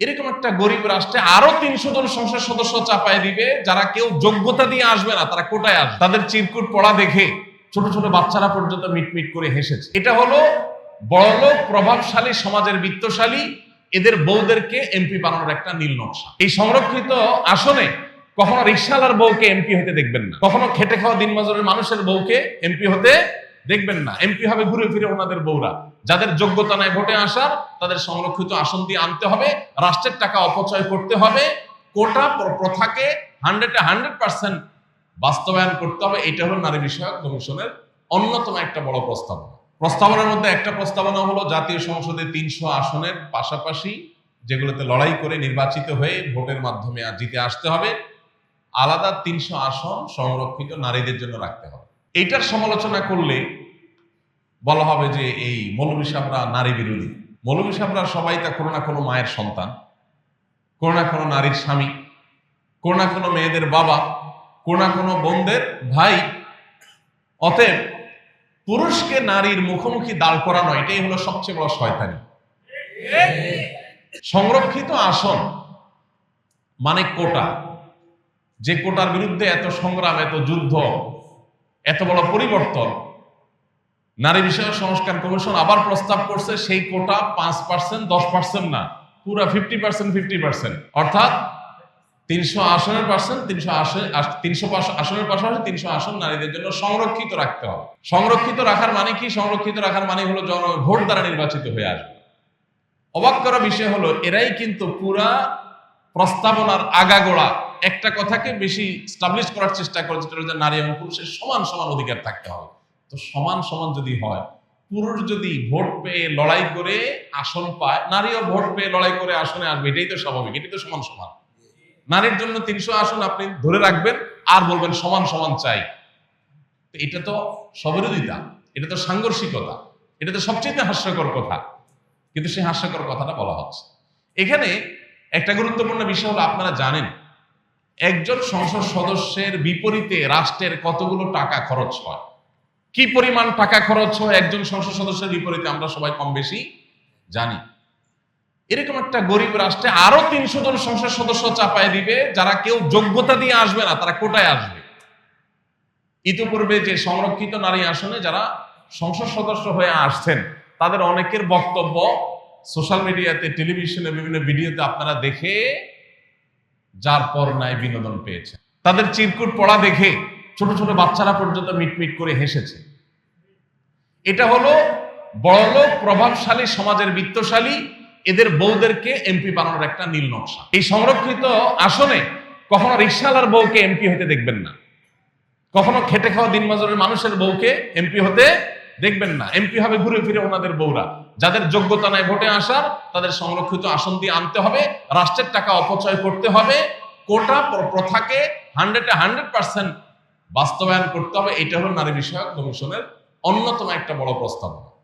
এরকম একটা গরিব রাষ্ট্রে আরও তিনশো জন সংসদ সদস্য চাপায় দিবে, যারা কেউ যোগ্যতা দিয়ে আসবে না, তারা কোটায় আসবে। তাদের চিরকুট পড়া দেখে ছোট ছোট বাচ্চারা পর্যন্ত মিটমিট করে হেসেছে। এটা হলো বড়লোক প্রভাবশালী, সমাজের বিত্তশালী, এদের বউদেরকে এমপি বানানোর একটা নীল নকশা। এই সংরক্ষিত আসনে কখনো রিক্সাওয়ালার বউকে এমপি হতে দেখবেন না। কখনো খেটে খাওয়া দিনমজুরের মানুষের বউকে এমপি হতে দেখবেন না। এমপি হবে ঘুরে ফিরে ওনাদের বউরা। যাদের যোগ্যতা নাই ভোটে আসার, তাদের সংরক্ষিত আসন দিয়ে আনতে হবে, রাষ্ট্রের টাকা অপচয় করতে হবে, কোটা প্রথাকে হান্ড্রেডে হান্ড্রেড পার্সেন্ট বাস্তবায়ন করতে হবে, এটা হলো নারী বিষয়ক কমিশনের অন্যতম একটা বড় প্রস্তাবনা। প্রস্তাবনার মধ্যে একটা প্রস্তাবনা হলো, জাতীয় সংসদে তিনশো আসনের পাশাপাশি যেগুলোতে লড়াই করে নির্বাচিত হয়ে ভোটের মাধ্যমে জিতে আসতে হবে, আলাদা তিনশো আসন সংরক্ষিত নারীদের জন্য রাখতে হবে। এইটার সমালোচনা করলে বলা হবে যে এই মৌলবী সাহরা নারী বিরোধী। মৌলবী সাহরা সবাই তা কোনো না কোনো মায়ের সন্তান, কোনো না কোনো নারীর স্বামী, কোনো না কোনো মেয়েদের বাবা, কোনো না কোনো বোনদের ভাই। অতএব পুরুষকে নারীর মুখোমুখি দাঁড় করানো, এটাই হলো সবচেয়ে বড় শয়তানি। সংরক্ষিত আসন মানে কোটা। যে কোটার বিরুদ্ধে এত সংগ্রাম, এত যুদ্ধ, এত বড় পরিবর্তন নারী বিষয়ক সংস্কার কমিশন আবার প্রস্তাব করছে, সেই কোটা পাঁচ পার্সেন্ট দশ পার্সেন্ট না, পুরো ফিফটি পার্সেন্ট ফিফটি পার্সেন্ট অর্থাৎ তিনশো আসনের পার্সেন্ট তিনশো তিনশো আসনের পাশাপাশি তিনশো আসন নারীদের জন্য সংরক্ষিত রাখতে হবে। সংরক্ষিত রাখার মানে কি? সংরক্ষিত রাখার মানে হলো জন, ভোট দ্বারা নির্বাচিত হয়ে আসবে। অবাক করা বিষয় হলো, এরাই কিন্তু পুরা প্রস্তাবনার আগাগোড়া। একটা কথাকে বেশি স্টাবলিশ করার চেষ্টা করে যেটা যে নারী এবং পুরুষের সমান সমান অধিকার থাকতে হবে। তো সমান সমান যদি হয়, পুরুষ যদি ভোট পেয়ে লড়াই করে আসন পায় নারীও ভোট পেয়ে লড়াই করে আসনে আসবে, এটাই তো স্বাভাবিক, এটাই তো সমান সমান। নারীর জন্য তিনশো আসন আপনি ধরে রাখবেন, আর বলবেন সমান সমান চাই। এটা তো সবিরোধিতা, এটা তো সাংঘর্ষিকতা, এটা তো সবচেয়ে হাস্যকর কথা। কিন্তু সেই হাস্যকর কথাটা বলা হচ্ছে। এখানে একটা গুরুত্বপূর্ণ বিষয় হলো আপনারা জানেন, একজন সংসদ সদস্যের বিপরীতে রাষ্ট্রের কতগুলো টাকা খরচ হয়। কি পরিমাণ টাকা খরচ হয় একজন সংসদ সদস্যের বিপরীতে আমরা সবাই কম বেশি জানি। এরকম একটা গরিব রাষ্ট্রে আরও তিনশো জন সংসদ সদস্য চাপায় দিবে, যারা কেউ যোগ্যতা দিয়ে আসবে না, তারা কোটায় আসবে। ইতিপূর্বে যে সংরক্ষিত নারী আসনে যারা সংসদ সদস্য হয়ে আসছেন, তাদের অনেকের বক্তব্য সোশ্যাল মিডিয়াতে, টেলিভিশনে, বিভিন্ন ভিডিওতে আপনারা দেখে যার পর নাই বিনোদন পেয়েছেন। তাদের চিরকুট পড়া দেখে ছোট ছোট বাচ্চারা পর্যন্ত মিটমিট করে হেসেছে। এটা হলো বড়লোক প্রভাবশালী, সমাজের বিত্তশালী, এদের বউদেরকে এমপি বানানোর একটা নীল নকশা। এই সংরক্ষিত আসনে কখনো রিক্সাওয়ালার বউকে এমপি হতে দেখবেন না। কখনো খেটে খাওয়া দিনমজুরের মানুষের বউকে এমপি হতে দেখবেন না। এমপি হবে ঘুরে ফিরে ওনাদের বউরা। যাদের যোগ্যতা নাই ভোটে আসার, তাদের সংরক্ষিত আসন দিয়ে আনতে হবে, রাষ্ট্রের টাকা অপচয় করতে হবে, কোটা প্রথাকে হান্ড্রেডে হান্ড্রেড পার্সেন্ট বাস্তবায়ন করতে হবে এটা হলো নারী বিষয়ক কমিশনের অন্যতম একটা বড় প্রস্তাবনা।